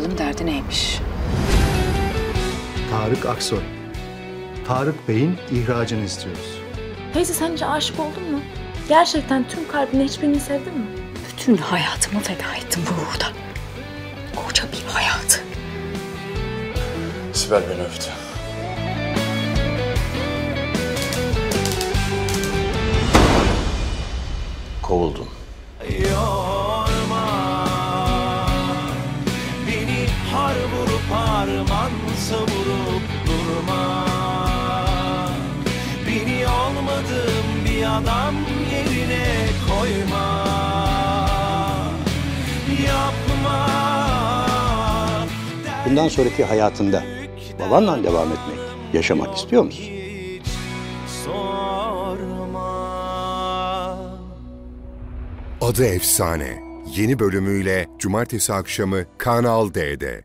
bakalım derdi neymiş. Tarık Aksoy. Tarık Bey'in ihracını istiyoruz. Teyze sence aşık oldun mu? Gerçekten tüm kalbinle hiçbirini sevdin mi? Bütün hayatımı feda ettim bu uğurda. Koca bir hayatı. Sibel beni öptü. Kovuldum. Har vurup harman savurup durma. Beni olmadığım bir adam yerine koyma. Yapma. Bundan sonraki hayatında babanla devam etmek, yaşamak istiyor musun? Adı Efsane yeni bölümüyle cumartesi akşamı Kanal D'de.